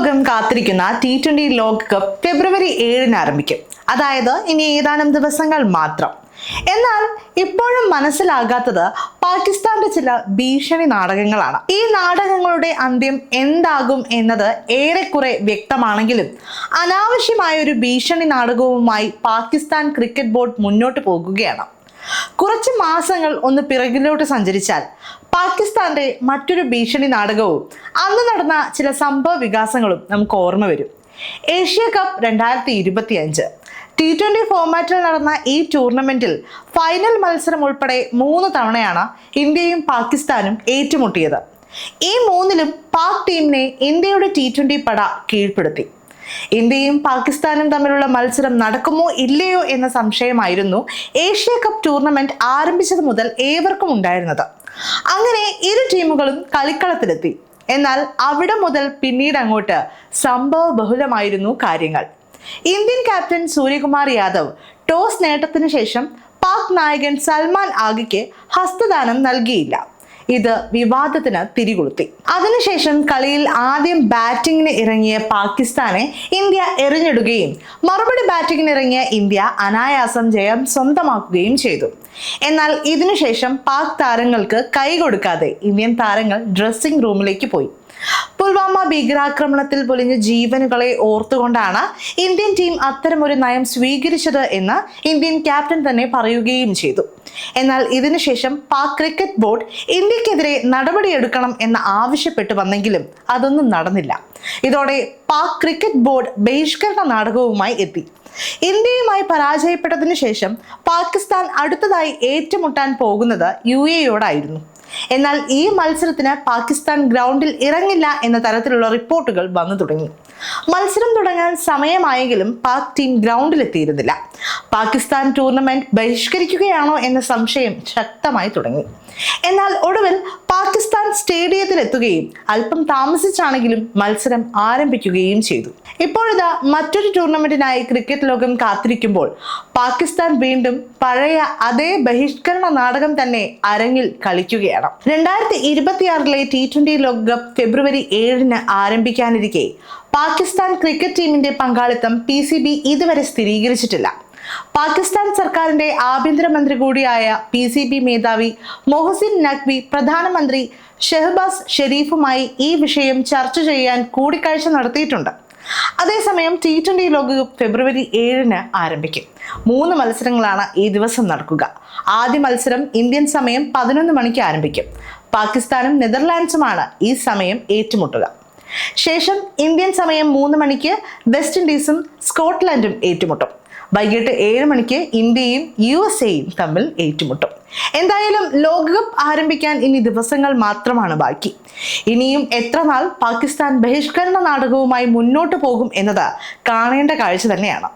ലോകം കാത്തിരിക്കുന്ന T twenty ലോകകപ്പ് ഫെബ്രുവരി ഏഴിന് ആരംഭിക്കും. അതായത് ഇനി ഏതാനും ദിവസങ്ങൾ മാത്രം. എന്നാൽ ഇപ്പോഴും മനസ്സിലാകാത്തത് പാകിസ്ഥാന്റെ ചില ഭീഷണി നാടകങ്ങളാണ്. ഈ നാടകങ്ങളുടെ അന്ത്യം എന്താകും എന്നത് ഏറെക്കുറെ വ്യക്തമാണെങ്കിലും അനാവശ്യമായ ഒരു ഭീഷണി നാടകവുമായി പാകിസ്ഥാൻ ക്രിക്കറ്റ് ബോർഡ് മുന്നോട്ട് പോകുകയാണ്. കുറച്ച് മാസങ്ങൾ ഒന്ന് പിറകിലോട്ട് സഞ്ചരിച്ചാൽ പാകിസ്ഥാന്റെ മറ്റൊരു ഭീഷണി നാടകവും അന്ന് നടന്ന ചില സംഭവ വികാസങ്ങളും നമുക്ക് ഓർമ്മ വരും. ഏഷ്യ കപ്പ് രണ്ടായിരത്തി ഇരുപത്തി അഞ്ച് ടി ട്വന്റി ഫോർമാറ്റിൽ നടന്ന ഈ ടൂർണമെന്റിൽ ഫൈനൽ മത്സരം ഉൾപ്പെടെ മൂന്ന് തവണയാണ് ഇന്ത്യയും പാകിസ്ഥാനും ഏറ്റുമുട്ടിയത്. ഈ മൂന്നിലും പാക് ടീമിനെ ഇന്ത്യയുടെ ടി ട്വന്റി പട കീഴ്പ്പെടുത്തി. ഇന്ത്യയും പാകിസ്ഥാനും തമ്മിലുള്ള മത്സരം നടക്കുമോ ഇല്ലയോ എന്ന സംശയമായിരുന്നു ഏഷ്യ കപ്പ് ടൂർണമെന്റ് ആരംഭിച്ചത് മുതൽ ഏവർക്കും ഉണ്ടായിരുന്നത്. അങ്ങനെ ഇരു ടീമുകളും കളിക്കളത്തിലെത്തി. എന്നാൽ അവിടെ മുതൽ പിന്നീട് അങ്ങോട്ട് സംഭവ ബഹുലമായിരുന്നു കാര്യങ്ങൾ. Indian captain Suryakumar Yadav toss നേട്ടത്തിന് ശേഷം പാക് നായകൻ സൽമാൻ ആഗിക്ക് ഹസ്തദാനം നൽകിയില്ല. ഇത് വിവാദത്തിന് തിരികൊളുത്തി. അതിനുശേഷം കളിയിൽ ആദ്യം ബാറ്റിംഗിന് ഇറങ്ങിയ പാകിസ്ഥാനെ ഇന്ത്യ എറിഞ്ഞിടുകയും മറുപടി ബാറ്റിംഗിന് ഇറങ്ങിയ ഇന്ത്യ അനായാസം ജയം സ്വന്തമാക്കുകയും ചെയ്തു. എന്നാൽ ഇതിനുശേഷം പാക് താരങ്ങൾക്ക് കൈ കൊടുക്കാതെ ഇന്ത്യൻ താരങ്ങൾ ഡ്രസ്സിംഗ് റൂമിലേക്ക് പോയി. പുൽവാമ ഭീകരാക്രമണത്തിൽ പൊലിഞ്ഞ ജീവനുകളെ ഓർത്തുകൊണ്ടാണ് ഇന്ത്യൻ ടീം അത്തരമൊരു നയം സ്വീകരിച്ചത് എന്ന് ഇന്ത്യൻ ക്യാപ്റ്റൻ തന്നെ പറയുകയും ചെയ്തു. എന്നാൽ ഇതിനുശേഷം പാക് ക്രിക്കറ്റ് ബോർഡ് ഇന്ത്യക്കെതിരെ നടപടിയെടുക്കണം എന്ന് ആവശ്യപ്പെട്ടു വന്നെങ്കിലും അതൊന്നും നടന്നില്ല. ഇതോടെ പാക് ക്രിക്കറ്റ് ബോർഡ് ബഹിഷ്കരണ നാടകവുമായി എത്തി. ഇന്ത്യയുമായി പരാജയപ്പെട്ടതിനു ശേഷം പാകിസ്ഥാൻ അടുത്തതായി ഏറ്റുമുട്ടാൻ പോകുന്നത് യു എയോടായിരുന്നു എന്നാൽ ഈ മത്സരത്തിന് പാകിസ്ഥാൻ ഗ്രൗണ്ടിൽ ഇറങ്ങില്ല എന്ന തരത്തിലുള്ള റിപ്പോർട്ടുകൾ വന്നു തുടങ്ങി. മത്സരം തുടങ്ങാൻ സമയമായെങ്കിലും പാക് ടീം ഗ്രൗണ്ടിലെത്തിയിരുന്നില്ല. പാകിസ്ഥാൻ ടൂർണമെന്റ് ബഹിഷ്കരിക്കുകയാണോ എന്ന സംശയം ശക്തമായി തുടങ്ങി. എന്നാൽ ഒടുവിൽ പാകിസ്ഥാൻ സ്റ്റേഡിയത്തിൽ എത്തുകയും അല്പം താമസിച്ചാണെങ്കിലും മത്സരം ആരംഭിക്കുകയും ചെയ്തു. ഇപ്പോഴിതാ മറ്റൊരു ടൂർണമെന്റിനായി ക്രിക്കറ്റ് ലോകം കാത്തിരിക്കുമ്പോൾ പാകിസ്ഥാൻ വീണ്ടും പഴയ അതേ ബഹിഷ്കരണ നാടകം തന്നെ അരങ്ങിൽ കളിക്കുകയാണ്. രണ്ടായിരത്തി ഇരുപത്തിയാറിലെ ടി ട്വന്റി ലോകകപ്പ് ഫെബ്രുവരി ഏഴിന് ആരംഭിക്കാനിരിക്കെ പാകിസ്ഥാൻ ക്രിക്കറ്റ് ടീമിന്റെ പങ്കാളിത്തം പി സി ബി ഇതുവരെ സ്ഥിരീകരിച്ചിട്ടില്ല. പാകിസ്ഥാൻ സർക്കാരിന്റെ ആഭ്യന്തരമന്ത്രി കൂടിയായ പി സി ബി മേധാവി മൊഹസിൻ നഖ്വി പ്രധാനമന്ത്രി ഷെഹബാസ് ഷെരീഫുമായി ഈ വിഷയം ചർച്ച ചെയ്യാൻ കൂടിക്കാഴ്ച നടത്തിയിട്ടുണ്ട്. അതേസമയം ടി ട്വന്റി ലോകകപ്പ് ഫെബ്രുവരി ഏഴിന് ആരംഭിക്കും. മൂന്ന് മത്സരങ്ങളാണ് ഈ ദിവസം നടക്കുക. ആദ്യ മത്സരം ഇന്ത്യൻ സമയം പതിനൊന്ന് മണിക്ക് ആരംഭിക്കും. പാകിസ്ഥാനും നെതർലാൻഡ്സുമാണ് ഈ സമയം ഏറ്റുമുട്ടുക. ശേഷം ഇന്ത്യൻ സമയം മൂന്ന് മണിക്ക് വെസ്റ്റ് ഇൻഡീസും സ്കോട്ട്ലൻഡും ഏറ്റുമുട്ടും. വൈകിട്ട് ഏഴ് മണിക്ക് ഇന്ത്യയും യു എസ് എയും തമ്മിൽ ഏറ്റുമുട്ടും. എന്തായാലും ലോകകപ്പ് ആരംഭിക്കാൻ ഇനി ദിവസങ്ങൾ മാത്രമാണ് ബാക്കി. ഇനിയും എത്ര നാൾ പാകിസ്ഥാൻ ബഹിഷ്കരണ നാടകവുമായി മുന്നോട്ട് പോകും എന്നത് കാണേണ്ട കാഴ്ച തന്നെയാണ്.